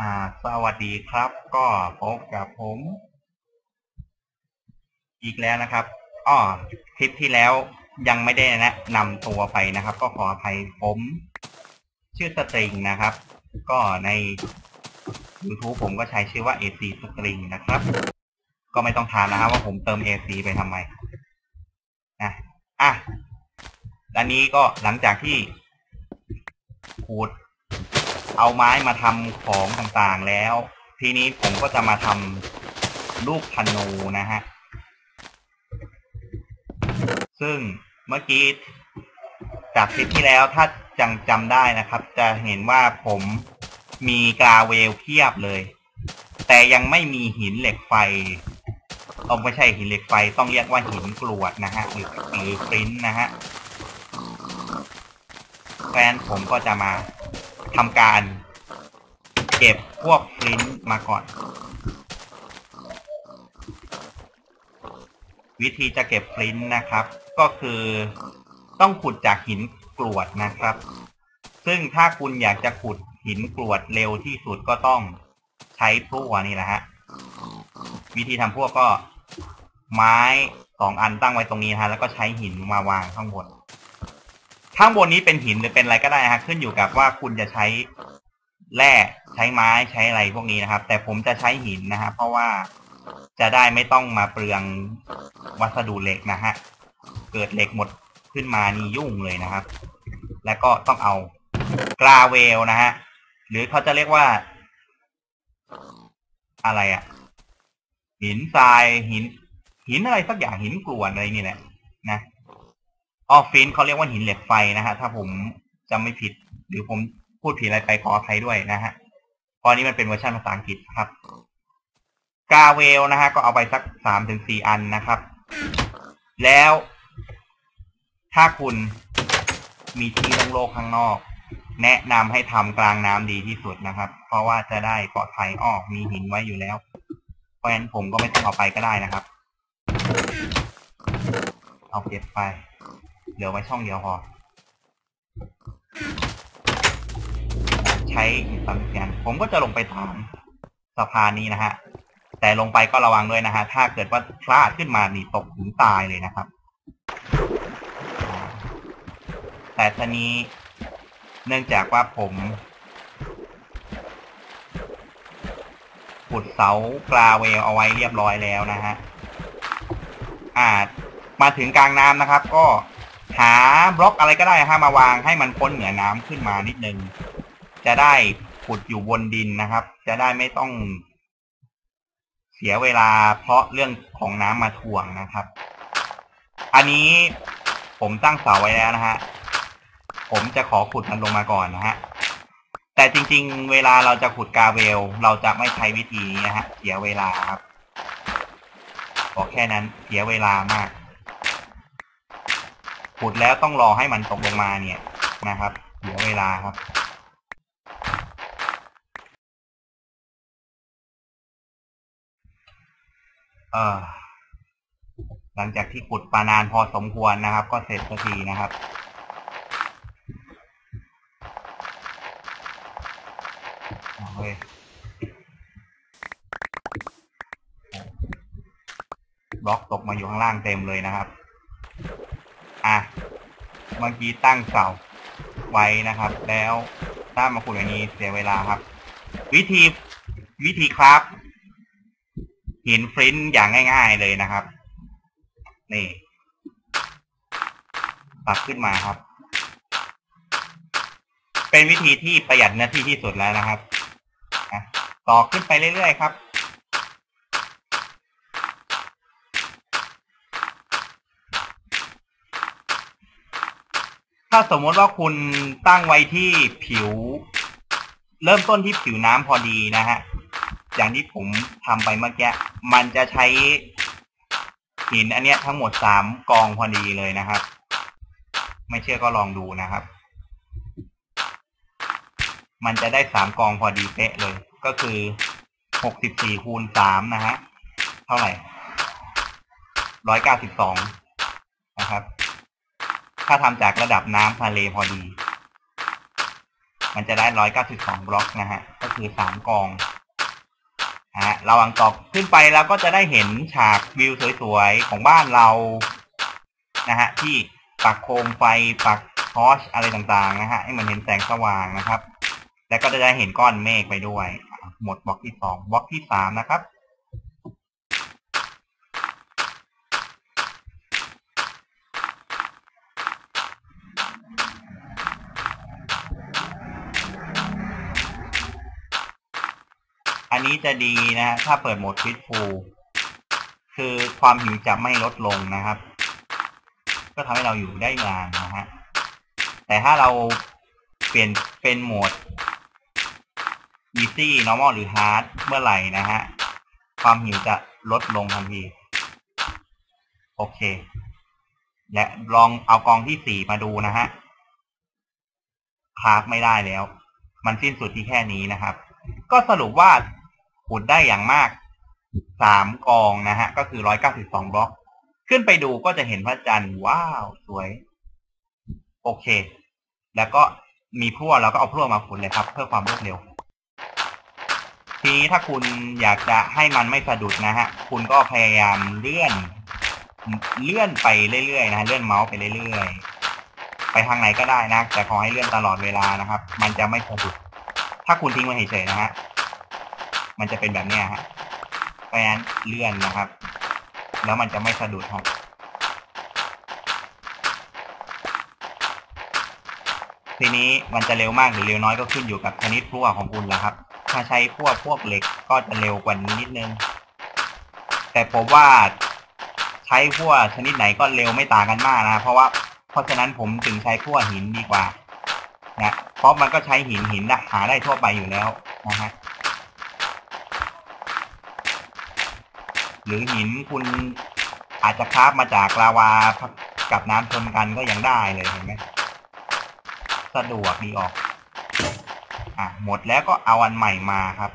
อ่า สวัสดีครับ ก็พบกับผม อีกแล้วนะครับอ้อคลิปที่แล้วยังไม่ได้แนะนำตัวไปนะครับ ก็ขออภัยผม ชื่อสตริงนะครับ ก็ใน YouTube ผมก็ใช้ชื่อว่า AC String นะครับ ก็ไม่ต้องถามนะครับว่าผมเติม AC ไปทำไมนะอะอันนี้ก็หลังจากที่ขูด เอาไม้มาทำของต่างๆแล้ว ทีนี้ผมก็จะมาทำลูกธนูนะฮะ ซึ่งเมื่อกี้จากคลิปที่แล้วถ้าจังจำได้นะครับ จะเห็นว่าผมมีกาเวลเพียบเลย แต่ยังไม่มีหินเหล็กไฟเอาไม่ใช่หินเหล็กไฟต้องเรียกว่าหินกรวดนะฮะหรือหรือปริ้นนะฮะแฟนผมก็จะมา ทำการ เก็บพวกฟลินต์มาก่อน วิธีจะเก็บฟลินต์นะครับ ก็คือต้องขุดจากหินกรวดนะครับ ซึ่งถ้าคุณอยากจะขุดหินกรวดเร็วที่สุดก็ต้องใช้พลั่วนี่แหละฮะวิธีทำพวกก็ไม้สองอันตั้งไว้ตรงนี้ฮะแล้วก็ใช้หินมาวางข้างบน ข้างบนนี้เป็นหินหรือเป็นอะไรก็ได้นะฮะขึ้นอยู่กับว่าคุณจะใช้แร่ใช้ไม้ใช้อะไรพวกนี้นะครับ แต่ผมจะใช้หินนะฮะเพราะว่าจะได้ไม่ต้องมาเปลืองวัสดุเหล็กนะฮะเกิดเหล็กหมดขึ้นมานี่ยุ่งเลยนะครับ แล้วก็ต้องเอากราเวลนะฮะหรือเขาจะเรียกว่า อะไรอะหินทรายหิน หินอะไรสักอย่างหินกรวดอะไรนี่แหละนะ ออฟฟินเขาเรียกว่าหินเหล็กไฟนะฮะ ถ้าผมจำไม่ผิด หรือผมพูดผิดอะไรไปขออภัยด้วยนะฮะเพราะนี้มันเป็นเวอร์ชันภาษาอังกฤษครับ กาเวลนะฮะ ก็เอาไปสักสามถึงสี่อันนะครับ แล้วถ้าคุณมีที่โล่งๆข้างนอก แนะนำให้ทำกลางน้ำดีที่สุดนะครับ เพราะว่าจะได้ปลอดภัยออกมีหินไว้อยู่แล้ว เพราะฉะนั้นผมก็ไม่ต้องเอาไปก็ได้นะครับ เอาเก็บไป เหลือไว้ช่องเดียวพอ ใช้สังเกตผมก็จะลงไปตามสะพานนี้นะฮะ แต่ลงไปก็ระวังด้วยนะฮะ ถ้าเกิดว่าพลาดขึ้นมานี่ตกถึงตายเลยนะครับ แต่ทีนี้เนื่องจากว่าผมขุดเสากราเวลเอาไว้เรียบร้อยแล้วนะฮะอ่ามาถึงกลางน้ำนะครับ ก็ หาบล็อกอะไรก็ได้ฮะมาวางให้มันพ้นเหนือน้ำขึ้นมานิดนึง จะได้ขุดอยู่บนดินนะครับ จะได้ไม่ต้อง เสียเวลาเพราะเรื่องของน้ำมาถ่วงนะครับ อันนี้ผมตั้งเสาไว้แล้วนะฮะ ผมจะขอขุดมันลงมาก่อนนะฮะ แต่จริง ๆ เวลาเราจะขุดกาเวล เราจะไม่ใช้วิธีนี้นะฮะ เสียเวลาครับ บอกแค่นั้นเสียเวลามาก ขุดแล้วต้องรอให้มันตกลงมาเนี่ยนะครับเสียเวลาครับเออหลังจากที่ขุดปานานพอสมควรนะครับ ก็เสร็จสักทีนะครับเอาเว้ยบล็อกตกมาอยู่ข้างล่างเต็มเลยนะครับ อะเมื่อกี้ตั้งเสาไว้นะครับ แล้วถ้ามาขุดอย่างนี้เสียเวลาครับ วิธีวิธีครับหินฟรินต์อย่างง่ายๆเลยนะครับ นี่ตักขึ้นมาครับ เป็นวิธีที่ประหยัดเนื้อที่ที่สุดแล้วนะครับต่อขึ้นไปเรื่อยๆครับ ถ้าสมมติว่าคุณตั้งไว้ที่ผิว เริ่มต้นที่ผิวน้ำพอดีนะฮะ อย่างที่ผมทำไปเมื่อกี้ มันจะใช้หินอันเนี้ยทั้งหมดสามกองพอดีเลยนะครับ ไม่เชื่อก็ลองดูนะครับ มันจะได้สามกองพอดีเป๊ะเลย ก็คือหกสิบสี่คูณสามนะฮะ เท่าไหร่ร้อยเก้าสิบสองนะครับ ถ้าทำจากระดับน้ำทะเลพอดี มันจะได้ร้อยเก้าสิบสองบล็อกนะฮะ ก็คือสามกองนะฮะระหว่างต่อขึ้นไปเราก็จะได้เห็นฉากวิวสวยๆ ของบ้านเรา นะฮะ ที่ปักโคมไฟปักทอชอะไรต่างๆ นะฮะ ให้มันเห็นแสงสว่างนะครับ แล้วก็จะได้เห็นก้อนเมฆไปด้วย หมดบล็อกที่สองบล็อกที่สามนะครับ อันนี้จะดีนะฮะถ้าเปิดโหมดฟิตฟูลคือความหิวจะไม่ลดลงนะครับ ก็ทำให้เราอยู่ได้นานนะฮะแต่ถ้าเราเปลี่ยนเป็นโหมด easy normal หรือ hard เมื่อไหร่นะฮะความหิวจะลดลงทันทีโอเค และลองเอากองที่สี่มาดูนะฮะคราฟไม่ได้แล้ว มันสิ้นสุดที่แค่นี้นะครับ ก็สรุปว่า ขุดได้อย่างมากสามกองนะฮะ ก็คือร้อยเก้าสิบสองบล็อก ขึ้นไปดูก็จะเห็นพระจันทร์ว้าวสวย โอเค แล้วก็มีพลั่วเราก็เอาพลั่วมาขุดเลยครับ เพื่อความรวดเร็ว ทีนี้ถ้าคุณอยากจะให้มันไม่สะดุดนะฮะ คุณก็พยายามเลื่อน เลื่อนไปเรื่อยๆนะะเลื่อนเมาส์ไปเรื่อยๆ ไปทางไหนก็ได้นะ แต่ขอให้เลื่อนตลอดเวลานะครับ มันจะไม่สะดุด ถ้าคุณทิ้งไว้เฉยๆนะฮะ มันจะเป็นแบบนี้ฮะเพราะฉะนั้นเลื่อนนะครับ แล้วมันจะไม่สะดุดครับทีนี้มันจะเร็วมากหรือเร็วน้อยก็ขึ้นอยู่กับชนิดพลั่วของคุณแล้วครับ ถ้าใช้พวกพวกเหล็กก็จะเร็วกว่านี้นิดนึง แต่ผมว่าใช้พวกชนิดไหนก็เร็วไม่ต่างกันมากนะ เพราะว่าเพราะฉะนั้นผมถึงใช้พวกหินดีกว่า นะ เพราะมันก็ใช้หินหินนะหาได้ทั่วไปอยู่แล้วนะฮะ หรือหินคุณอาจจะคราฟมาจากลาวากับน้ำชนกันก็ยังได้เลยเห็นไหมสะดวกดีออก อะหมดแล้วก็เอาอันใหม่มาครับ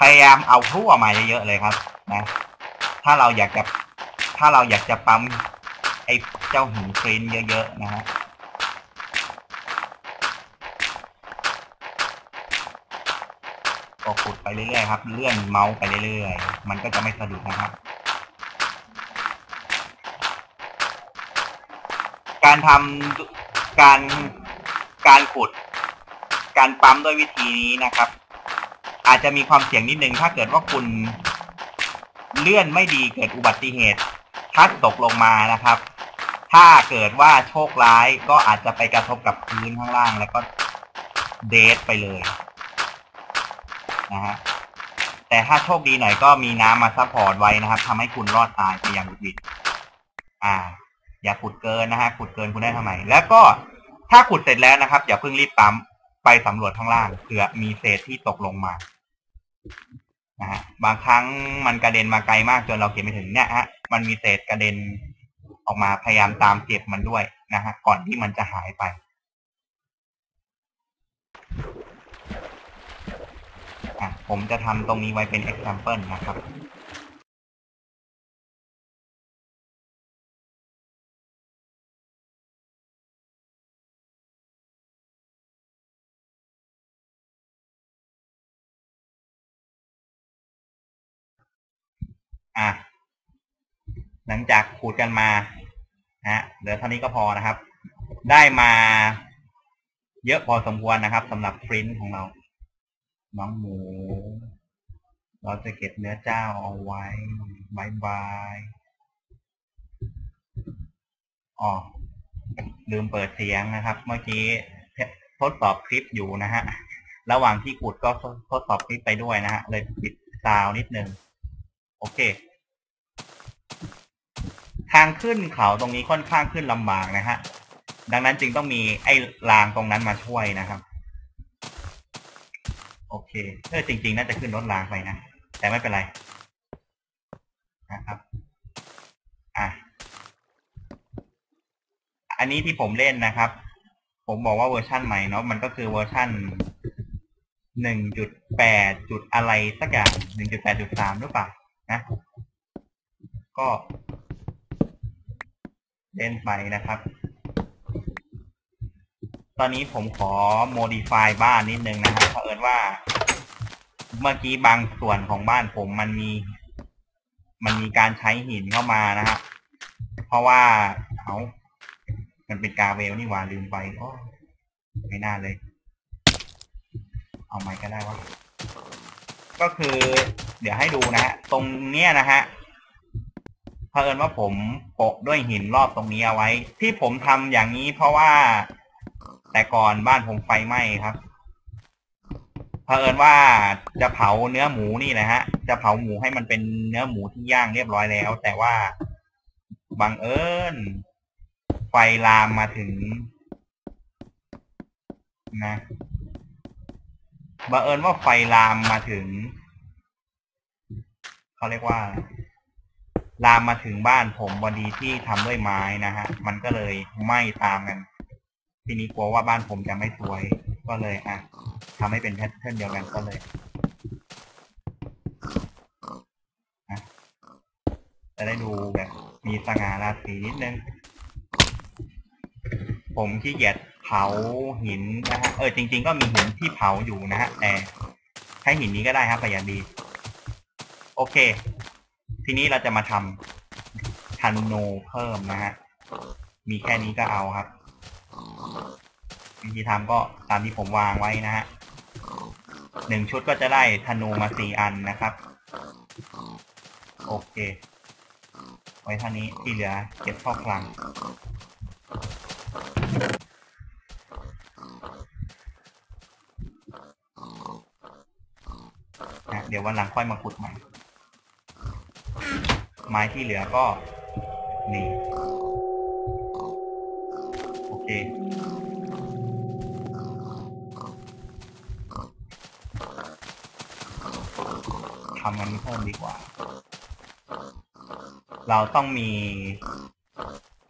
พยายามเอาพลั่วมาเยอะๆเลยครับ นะ ถ้าเราอยากจะถ้าเราอยากจะปั๊มไอ้เจ้าหินฟรินเยอะๆนะฮะ ก็ขุดไปเรื่อยๆครับ เลื่อนเมาส์ไปเรื่อยๆ มันก็จะไม่สะดุดนะครับ การทำการการขุด การปั๊มด้วยวิธีนี้นะครับ อาจจะมีความเสี่ยงนิดนึงถ้าเกิดว่าคุณเลื่อนไม่ดีเกิดอุบัติเหตุพลัดตกลงมานะครับ ถ้าเกิดว่าโชคร้ายก็อาจจะไปกระทบกับพื้นข้างล่างแล้วก็เดทไปเลย นะฮะแต่ถ้าโชคดีหน่อยก็มีน้ำมาซัพพอร์ตไว้นะครับทำให้คุณรอดตายไปอย่างบุดวิดอ่า อย่าขุดเกินนะฮะขุดเกินคุณได้ทำไม แล้วก็ถ้าขุดเสร็จแล้วนะครับ อย่าเพิ่งรีบปั๊มไปสำรวจข้างล่างเผื่อมีเศษที่ตกลงมานะฮะบางครั้งมันกระเด็นมาไกลมากจนเราเก็บไม่ถึงเนี่ยฮะมันมีเศษกระเด็นออกมาพยายามตามเก็บมันด้วยนะฮะก่อนที่มันจะหายไป อะผมจะทำตรงนี้ไว้เป็น example นะครับอะหลังจากขูดกันมานะฮะเหลือเท่านี้ก็พอนะครับ ได้มาเยอะพอสมควรนะครับสำหรับปริ้นของเรา น้องหมู เราจะเก็บเนื้อเจ้าเอาไว้บายบายอ๋อลืมเปิดเสียงนะครับ เมื่อกี้ทดสอบคลิปอยู่นะฮะ ระหว่างที่ขุดก็ทดสอบคลิปไปด้วยนะฮะ เลยปิดซาวนิดนึง โอเค ทางขึ้นเขาตรงนี้ค่อนข้างขึ้นลำบากนะฮะ ดังนั้นจึงต้องมีไอ้รางตรงนั้นมาช่วยนะครับ โอเคเออจริง ๆ น่าจะขึ้นรถรางไปนะ แต่ไม่เป็นไร นะครับ อะ อันนี้ที่ผมเล่นนะครับ ผมบอกว่าเวอร์ชั่นใหม่เนาะ มันก็คือเวอร์ชั่นหนึ่งจุดแปดจุดอะไรสักอย่างหนึ่งจุดแปดจุดสามหรือเปล่า นะ ก็ เล่นไปนะครับ ตอนนี้ผมขอ modify บ้านนิดนึงนะครับเผอิญว่า เมื่อกี้บางส่วนของบ้านผมมันมี มันมีการใช้หินเข้ามานะฮะเพราะว่าเอามันเป็นกาเวลนี่หว่าลืมไปโอ้ไม่น่าเลย เอาใหม่ก็ได้วะก็คือ เดี๋ยวให้ดูนะฮะตรงเนี้ยนะฮะเผอิญว่าผมโปะด้วยหินรอบตรงนี้เอาไว้ ที่ผมทำอย่างนี้เพราะว่า แต่ก่อนบ้านผมไฟไหม้ครับเผอิญว่าจะเผาเนื้อหมูนี่แหละฮะ จะเผาหมูให้มันเป็นเนื้อหมูที่ย่างเรียบร้อยแล้ว แต่ว่าบังเอิญไฟลามมาถึง นะบังเอิญว่าไฟลามมาถึงเขาเรียกว่า ลามมาถึงบ้านผมพอดีที่ทำด้วยไม้นะฮะ มันก็เลยไหม้ตามกัน ทีนี้กลัวว่าบ้านผมจะไม่สวย ก็เลยอะทำให้เป็นแพทเทิร์นเดียวกันก็เลยนะจะได้ดูแบบมีสง่าราศีนิดนึง ผมขี้เกียจเผาหินนะฮะ เออจริง ๆ ก็มีหินที่เผาอยู่นะฮะ แต่ใช้หินนี้ก็ได้ครับประหยัดดี โอเค ทีนี้เราจะมาทำทันโนเพิ่มนะฮะ มีแค่นี้ก็เอาครับ วิธีทำก็ตามที่ผมวางไว้นะฮะหนึ่งชุดก็จะได้ธนูมาสี่อันนะครับ โอเค ไว้เท่านี้ที่เหลือเก็บเข้าคลังนะเดี๋ยววันหลังค่อยมาขุดใหม่ไม้ที่เหลือก็นี่ำมันนี้เพิ่มดีกว่า เราต้องมี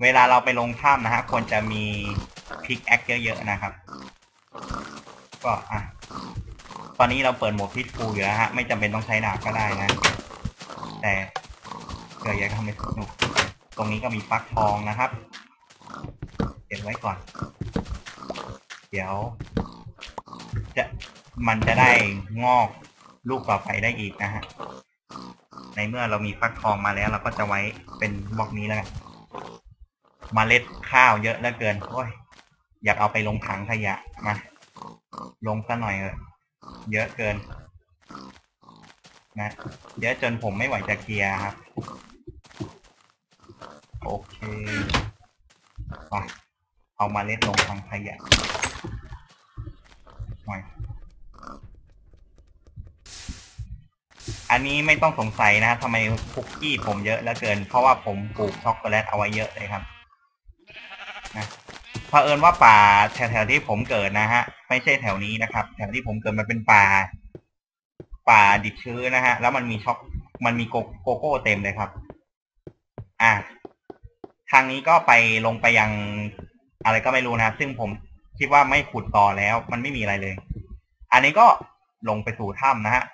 เวลาเราไปลงถ้ำนะฮะควรจะมีพิกแอคเยอะๆนะครับ ก็อะตอนนี้เราเปิดโหมดพิษฟูอยู่แล้วฮะ ไม่จำเป็นต้องใช้ดาบก็ได้นะ แต่เกิดอยากทำให้สนุก ตรงนี้ก็มีฟักทองนะครับเก็บไว้ก่อน เดี๋ยว จะมันจะได้งอก ลูกต่อไปได้อีกนะฮะ ในเมื่อเรามีฟักทองมาแล้วเราก็จะไว้เป็นบล็อกนี้แล้วกันมเมล็ดข้าวเยอะเหลือเกินโอ้ยอยากเอาไปลงถังขยะมาลงซะหน่อยเออเยอะเกิน นะ เยอะจนผมไม่ไหวจะเคลียร์ครับ โอเคไปเอามาเล็ดลงทางขยะหน่อย อันนี้ไม่ต้องสงสัยนะทำไมคุกกี้ผมเยอะเหลือเกิน เพราะว่าผมปลูกช็อกโกแลตเอาไว้เยอะเลยครับนะเผอิญว่าป่าแถวๆที่ผมเกิดนะฮะ ไม่ใช่แถวนี้นะครับ แถวที่ผมเกิดมันเป็นป่า ป่าดิบชื้นนะฮะ แล้วมันมีช็อกมันมีโกโก้เต็มเลยครับ อ่าทางนี้ก็ไปลงไปยังอะไรก็ไม่รู้นะ ซึ่งผมคิดว่าไม่ขุดต่อแล้ว มันไม่มีอะไรเลย อันนี้ก็ลงไปสู่ถ้ำนะฮะ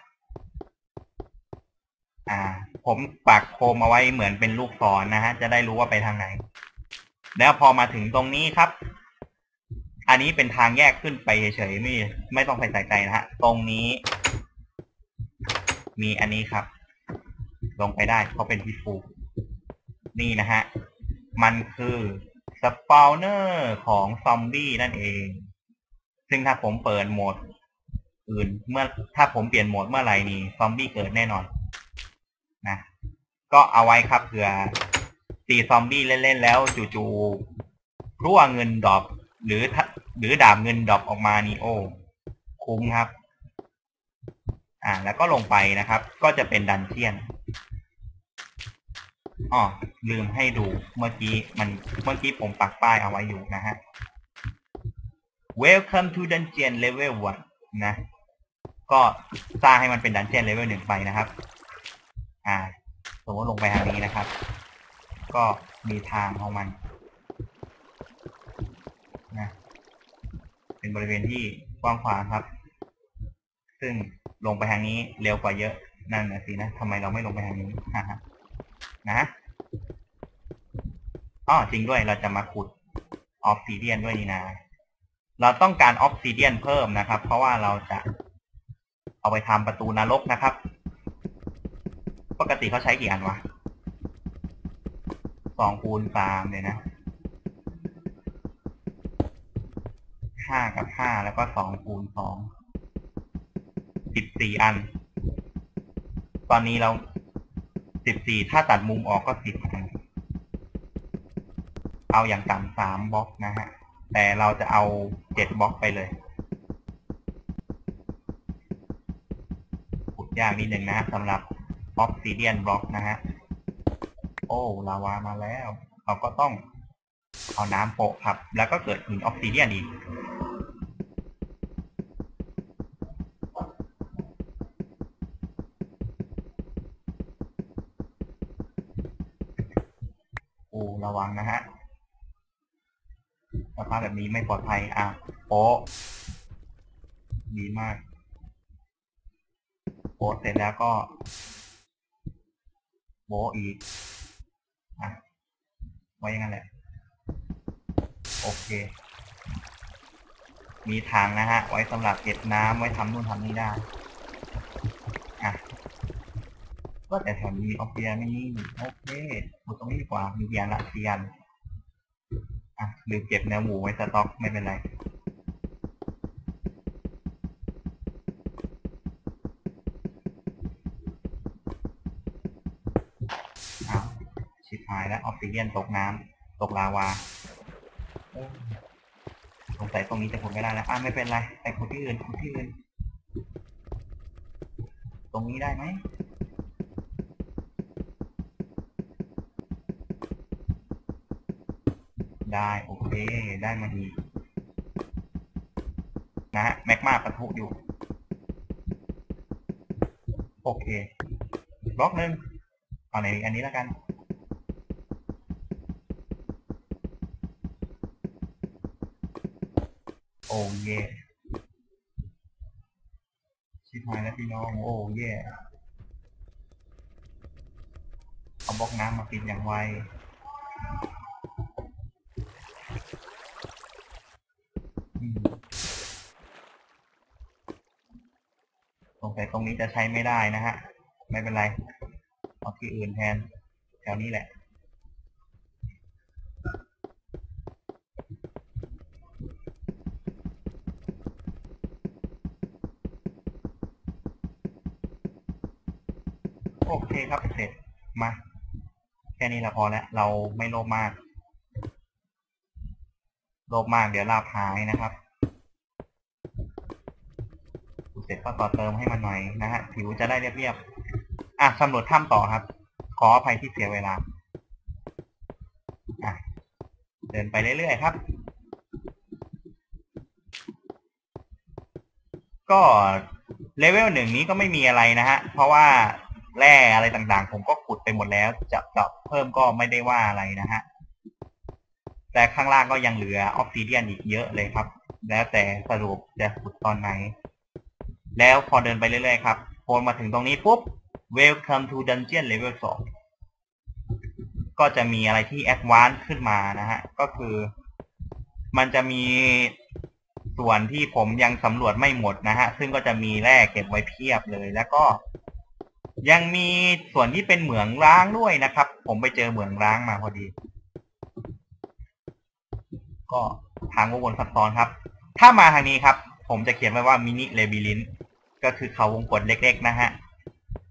อ่า ผมปักโคมเอาไว้เหมือนเป็นลูกศรนนะฮะ จะได้รู้ว่าไปทางไหน แล้วพอมาถึงตรงนี้ครับ อันนี้เป็นทางแยกขึ้นไปเฉยๆไม่ไม่ต้องไปใส่ใจนะฮะ ตรงนี้ มีอันนี้ครับ ลงไปได้เพราะเป็นพิฟูนี่นะฮะ มันคือสปาวเนอร์ของซอมบี้นั่นเอง ซึ่งถ้าผมเปิดโหมดอื่น เมื่อถ้าผมเปลี่ยนโหมดเมื่อไหร่นี่ซอมบี้เกิดแน่นอน นะก็เอาไว้ครับเผื่อตีซอมบี้เล่นๆแล้วจู่ๆรั่วเงินดรอปหรือหรือดาบเงินดรอปออกมานี่โอ้คุ้มครับ อ่า แล้วก็ลงไปนะครับ ก็จะเป็นดันเจียนอ๋อลืมให้ดูเมื่อกี้มันเมื่อกี้ผมปักป้ายเอาไว้อยู่นะฮะ Welcome to Dungeon Level 1นะ ก็สร้างให้มันเป็นดันเจียนเลเวลหนึ่งไปนะครับ อ่าสมมติลงไปทางนี้นะครับ ก็มีทางของมันนะเป็นบริเวณที่กว้างขวางครับ ซึ่งลงไปทางนี้เร็วกว่าเยอะนั่นนะสินะทำไมเราไม่ลงไปทางนี้ฮะนะอ๋อจริงด้วยเราจะมาขุดออฟซิเดียนด้วยนี่นะ เราต้องการออฟซิเดียนเพิ่มนะครับ เพราะว่าเราจะเอาไปทำประตูนรกนะครับ ปกติเขาใช้กี่อันวะสองคูณสามเลยนะห้ากับห้าแล้วก็สองคูณสองสิบสี่อัน ตอนนี้เราสิบสี่ถ้าตัดมุมออกก็สิบอัน เอาอย่างต่ำสามบล็อกนะฮะ แต่เราจะเอาเจ็ดบล็อกไปเลยขุดยากนิดหนึ่งนะสำหรับ ออ s ซิเดียนบล็อกนะฮะ โอ้ลาวามาแล้ว เราก็ต้องเอาน้ำโปะครับ แล้วก็เกิดหินออ s ซิเดียนอีกโอ้ระวังนะฮะสภาพแบบนี้ไม่ปลอดภัยอะโปะดีมากโปะเสร็จแล้วก็ โป๊ะอีกอะไว้อยังงั้นแหละ โอเค มีทางนะฮะ ไว้สำหรับเก็บน้ำไว้ทำนู่นทำนี่ได้ อะ ก็แต่แถวนี้มีออฟเฟียไม่นี่โอเคหมดตรงนี้ดีกว่า มีเทียนละเทียนอะหรือเก็บเนื้อหมูไว้สต็อกไม่เป็นไร อ้าว ชิบหายแล้วออฟซิเดียนตกน้ำตกลาวาสงสัยตรงนี้จะขุดไม่ได้แล้วอะไม่เป็นไรไปขุดที่อื่นขุดที่อื่น ตรงนี้ได้ไหมได้โอเคได้มาดีนะฮะแมกมาปะทุอยู่ โอเคบล็อกหนึ่งเอาไหนอันนี้แล้วกัน โอ้เย่ชิบหายแล้วพี่น้อง โอ้เย่เอาบล็อกน้ำมาปิดอย่างไวสงสัยตรงนี้จะใช้ไม่ได้นะฮะ ไม่เป็นไร เอาที่อื่นแทน แถวนี้แหละ โอ เคครับเสร็จมา แค่นี้ละพอแล้วเราไม่โลภมาก โลภมากเดี๋ยวลาบหายนะครับเสร็จก็ต่อเติมให้มันหน่อยนะฮะผิวจะได้เรียบๆอะสำรวจถ้ำต่อครับ ขออภัยที่เสียเวลาอะเดินไปเรื่อยๆครับ ก็เลเวลหนึ่งนี้ก็ไม่มีอะไรนะฮะ เพราะว่า แร่อะไรต่างๆ ผมก็ขุดไปหมดแล้ว จะเจาะเพิ่มก็ไม่ได้ว่าอะไรนะฮะ แต่ข้างล่างก็ยังเหลือออฟซิเดียนอีกเยอะเลยครับ แล้วแต่สรุปจะขุดตอนไหน แล้วพอเดินไปเรื่อยๆครับพอมาถึงตรงนี้ปุ๊บ Welcome to Dungeon Level 2 ก็จะมีอะไรที่ Advanced ขึ้นมานะฮะ ก็คือมันจะมีส่วนที่ผมยังสำรวจไม่หมดนะฮะ ซึ่งก็จะมีแร่เก็บไว้เพียบเลย แล้วก็ ยังมีส่วนที่เป็นเหมืองร้างด้วยนะครับ ผมไปเจอเหมืองร้างมาพอดี ก็ทางวงวนซับซ้อนครับ ถ้ามาทางนี้ครับ ผมจะเขียนไว้ว่ามินิเลบิลินก็คือเขาวงกดเล็ก ๆ นะฮะ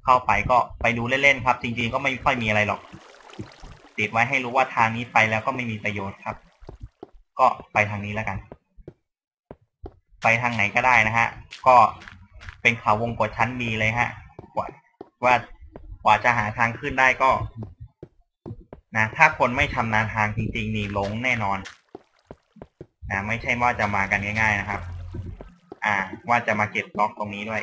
เข้าไปก็ไปดูเล่นๆครับ จริงๆก็ไม่ค่อยมีอะไรหรอก ติดไว้ให้รู้ว่าทางนี้ไปแล้วก็ไม่มีประโยชน์ครับ ก็ไปทางนี้แล้วกัน ไปทางไหนก็ได้นะฮะ ก็เป็นเขาวงกดชั้นดีเลยฮะกว่า ว่ากว่าจะหาทางขึ้นได้ก็ นะ ถ้าคนไม่ชำนาญทางจริง ๆ นี่หลงแน่นอน นะ ไม่ใช่ว่าจะมากันง่าย ๆ นะครับ อ่า ว่าจะมาเก็บบล็อกตรงนี้ด้วย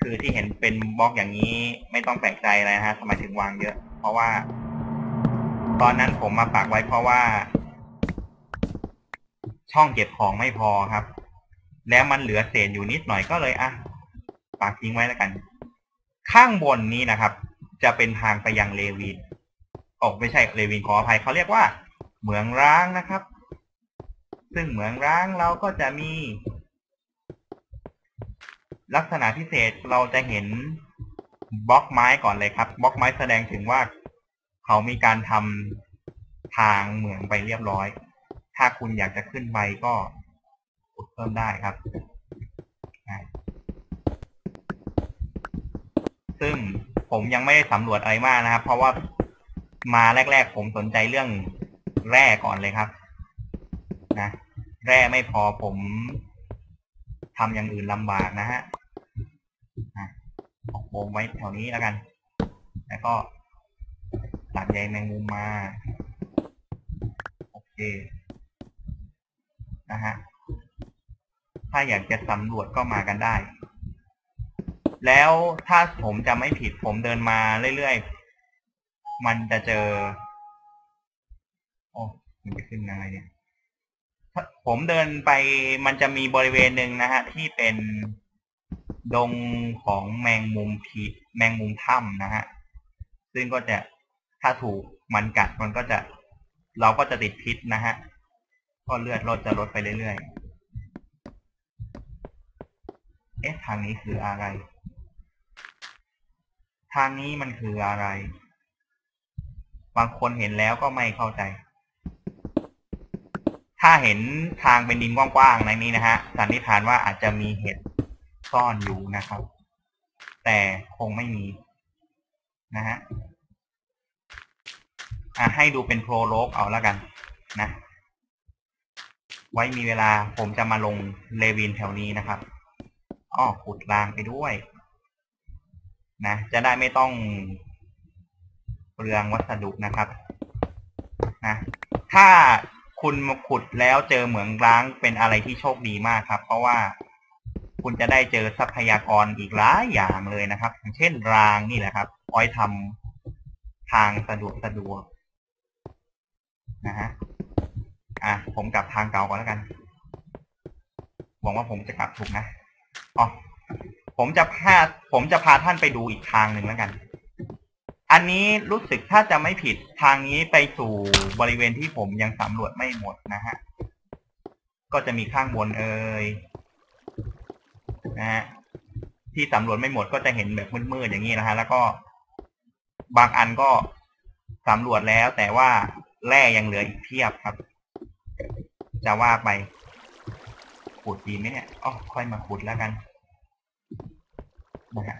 คือที่เห็นเป็นบล็อกอย่างนี้ ไม่ต้องแปลกใจอะไรนะฮะทำไมถึงวางเยอะ เพราะว่า ตอนนั้นผมมาปักไว้เพราะว่า ช่องเก็บของไม่พอครับ แล้วมันเหลือเศษอยู่นิดหน่อยก็เลยอะปักทิ้งไว้แล้วกัน ข้างบนนี้นะครับ จะเป็นทางไปยังเลวินโอ้ไม่ใช่เลวินขออภัยเขาเรียกว่า เหมืองร้างนะครับ ซึ่งเหมืองร้างเราก็จะมี ลักษณะพิเศษเราจะเห็นบล็อกไม้ก่อนเลยครับบล็อกไม้แสดงถึงว่าเขามีการทำทางเหมืองไปเรียบร้อย ถ้าคุณอยากจะขึ้นไปก็กดเพิ่มได้ครับ ซึ่งผมยังไม่ได้สำรวจอะไรมากนะครับ เพราะว่ามาแรก ๆ ผมสนใจเรื่องแร่ก่อนเลยครับ นะแร่ไม่พอผมทำอย่างอื่นลำบากนะฮะออกโบงไว้แถวนี้แล้วกัน แล้วก็ตัดใยแมงมุมมา โอเค นะฮะ ถ้าอยากจะสำรวจก็มากันได้ แล้วถ้าผมจะไม่ผิดผมเดินมาเรื่อยๆ มันจะเจอ โอ้ มันจะขึ้นยังไงเนี่ย ผมเดินไปมันจะมีบริเวณหนึ่งนะฮะ ที่เป็นดงของแมงมุมผีแมงมุมถ้ำนะฮะ ซึ่งก็จะถ้าถูกมันกัดมันก็จะ เราก็จะติดพิษนะฮะ ก็เลือดลดจะลดไปเรื่อยๆ เอ๊ะทางนี้คืออะไร ทางนี้มันคืออะไร บางคนเห็นแล้วก็ไม่เข้าใจ ถ้าเห็นทางเป็นดินกว้างๆในนี้นะฮะสันนิษฐานว่าอาจจะมีเห็ดซ่อนอยู่นะครับ แต่คงไม่มี นะฮะอะให้ดูเป็นโปรโลกเอาแล้วกัน นะ ไว้มีเวลาผมจะมาลงเลวินแถวนี้นะครับ อ้อขุดรางไปด้วย นะ จะได้ไม่ต้องเปลืองวัสดุนะครับนะถ้าคุณมาขุดแล้วเจอเหมืองร้างเป็นอะไรที่โชคดีมากครับ เพราะว่าคุณจะได้เจอทรัพยากรอีกหลายอย่างเลยนะครับ อย่างเช่นรางนี่แหละครับอ้อยทำทางสะดวกสะดวกนะฮะอะผมกลับทางเก่าก่อนแล้วกันหวังว่าผมจะกลับถูกนะอ๋อ ผมจะพาผมจะพาท่านไปดูอีกทางหนึ่งแล้วกัน อันนี้รู้สึกถ้าจะไม่ผิดทางนี้ไปสู่บริเวณที่ผมยังสำรวจไม่หมดนะฮะ ก็จะมีข้างบนเอ่ยนะฮะที่สำรวจไม่หมดก็จะเห็นแบบมืดๆอย่างนี้นะฮะ แล้วก็บางอันก็สำรวจแล้วแต่ว่าแร่ยังเหลืออีกเพียบครับ จะว่าไปขุดดีไหมเนี่ยอ๋อค่อยมาขุดแล้วกัน นะฮะ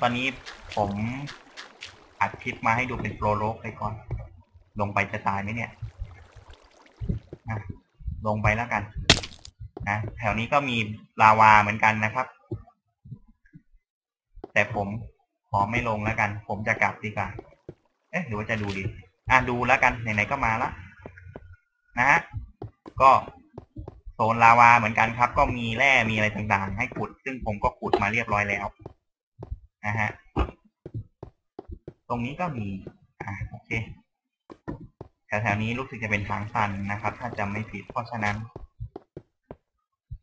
ตอนนี้ผมอัดคลิปมาให้ดูเป็นโปรโลกไปก่อน ลงไปจะตายไหมเนี่ยนะลงไปแล้วกัน นะ แถวนี้ก็มีลาวาเหมือนกันนะครับ แต่ผมขอไม่ลงแล้วกัน ผมจะกลับดีกว่า เอ๊ะหรือว่าจะดูดี อะดูแล้วกัน ไหนๆก็มาละนะฮะ ก็ ซนลาวาเหมือนกันครับ ก็มีแร่มีอะไรต่างๆ ให้ขุด ซึ่งผมก็ขุดมาเรียบร้อยแล้วนะฮะตรงนี้ก็มีอะโอเคแถวๆนี้รู้สึกจะเป็นทางตันนะครับ ถ้าจำไม่ผิดเพราะฉะนั้น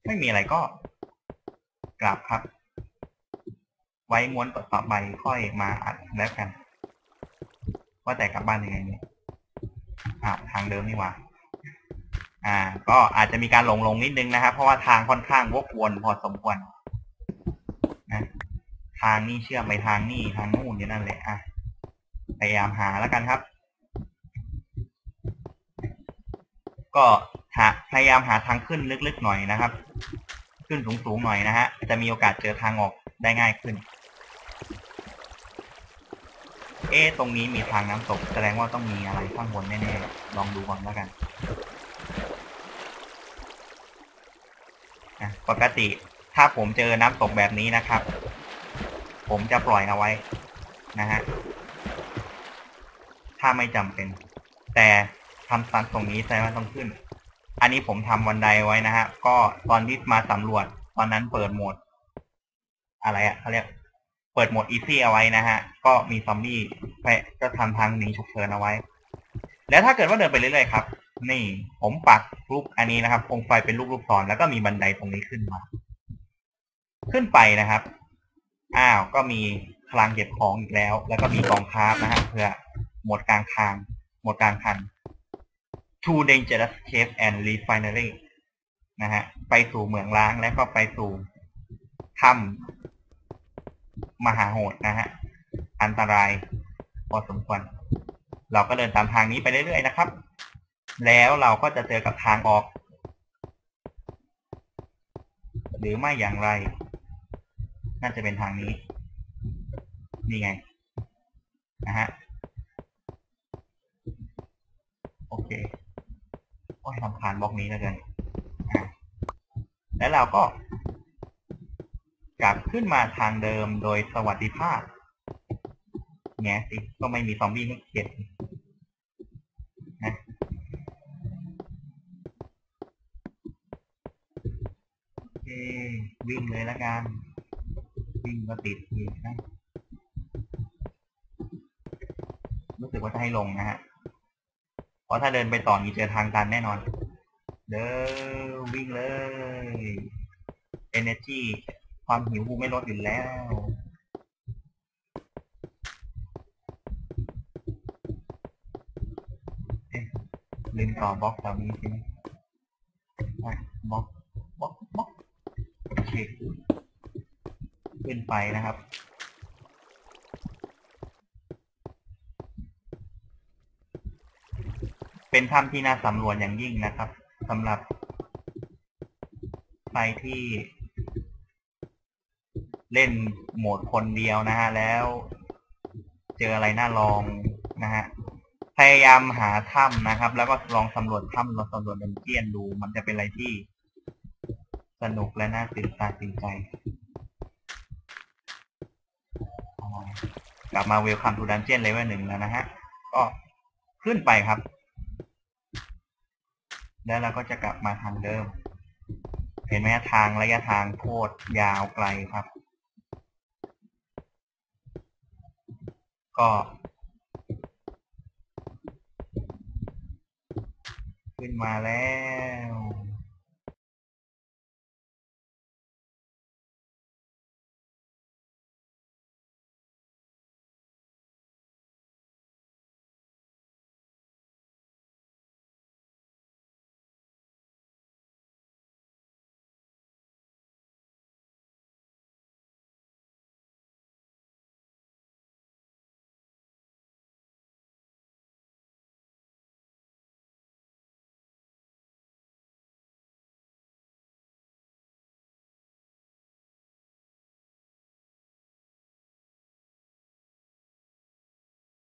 ไม่มีอะไรก็กลับครับ ไว้ม้วนต่อไปค่อยมาอัดแล้วกัน ว่าแต่กลับบ้านยังไงเนี่ยอ่าทางเดิมนี่หว่า อ่า ก็อาจจะมีการหลงลงนิดนึงนะครับ เพราะว่าทางค่อนข้างวกวนพอสมควรนะทางนี้เชื่อมไปทางนี่ทางนู่นอยู่นั่นแหละอะพยายามหาแล้วกันครับ ก็หาพยายามหาทางขึ้นลึกๆหน่อยนะครับ ขึ้นสูงๆหน่อยนะฮะจะมีโอกาสเจอทางออกได้ง่ายขึ้น เอ๊ตรงนี้มีทางน้ำตก แสดงว่าต้องมีอะไรข้างบนแน่ๆลองดูก่อนแล้วกันนะ ปกติถ้าผมเจอน้ำตกแบบนี้นะครับ ผมจะปล่อยเอาไว้นะฮะถ้าไม่จำเป็น แต่ทำซันตรงนี้แสดงว่าต้องขึ้น อันนี้ผมทำวันไดไว้นะฮะ ก็ตอนที่มาสำรวจ ตอนนั้นเปิดโหมด อะไรอะเขาเรียกเปิดโหมดอีซี่เอาไว้นะฮะ ก็มีซอมบี้แพะก็ทำทางหนีฉุกเฉินเอาไว้ แล้วถ้าเกิดว่าเดินไปเรื่อยๆครับ นี่ ผมปักรูปอันนี้นะครับโคมไฟเป็นรูปลูกศรแล้วก็มีบันไดตรงนี้ขึ้นมา ขึ้นไปนะครับ อ้าวก็มีคลังเก็บของอีกแล้ว แล้วก็มีกองคาร์บนะฮะเพื่อหมดกลางทาง หมดกลางคัน Too Dangerous Cave and Refinery นะฮะไปสู่เหมืองล้างแล้วก็ไปสู่ถ้ำมหาโหดนะฮะอันตรายพอสมควร เราก็เดินตามทางนี้ไปเรื่อยๆนะครับ แล้วเราก็จะเจอกับทางออก หรือไม่อย่างไร น่าจะเป็นทางนี้ นี่ไง นะฮะ โอเค โอ้ยลำคาญบล็อกนี้แล้วกันแล้วเราก็ กลับขึ้นมาทางเดิมโดยสวัสดิภาพแง่สิ ก็ไม่มีซอมบี้ให้เข็ดนะโอเค วิ่งเลยละกัน วิ่งก็ติดอีกนะรู้สึกว่าจะให้ลงนะฮะ เพราะถ้าเดินไปต่อมีเจอทางตันแน่นอน เด้อวิ่งเลย energy ความหิวกูไม่ลดอยู่แล้วเอ๊ะลืมต่อบล็อกแถวนี้ใช่ไหมบล็อก เคขึ้นไปนะครับ เป็นถ้ำที่น่าสำรวจอย่างยิ่งนะครับสำหรับใครที่เล่นโหมดคนเดียวนะฮะ แล้วเจออะไรน่าลองนะฮะ พยายามหาถ้ำนะครับ แล้วก็ลองสำรวจถ้ำลองสำรวจดันเจียนดู มันจะเป็นอะไรที่ สนุกและน่าตื่นตาตื่นใจ กลับมาเวลคัมทูดันเจียนเลเวลหนึ่งแล้วนะฮะ ก็ขึ้นไปครับ แล้วเราก็จะกลับมาทางเดิม เห็นไหมทางระยะทางโคตรยาวไกลครับ ก็ขึ้นมาแล้ว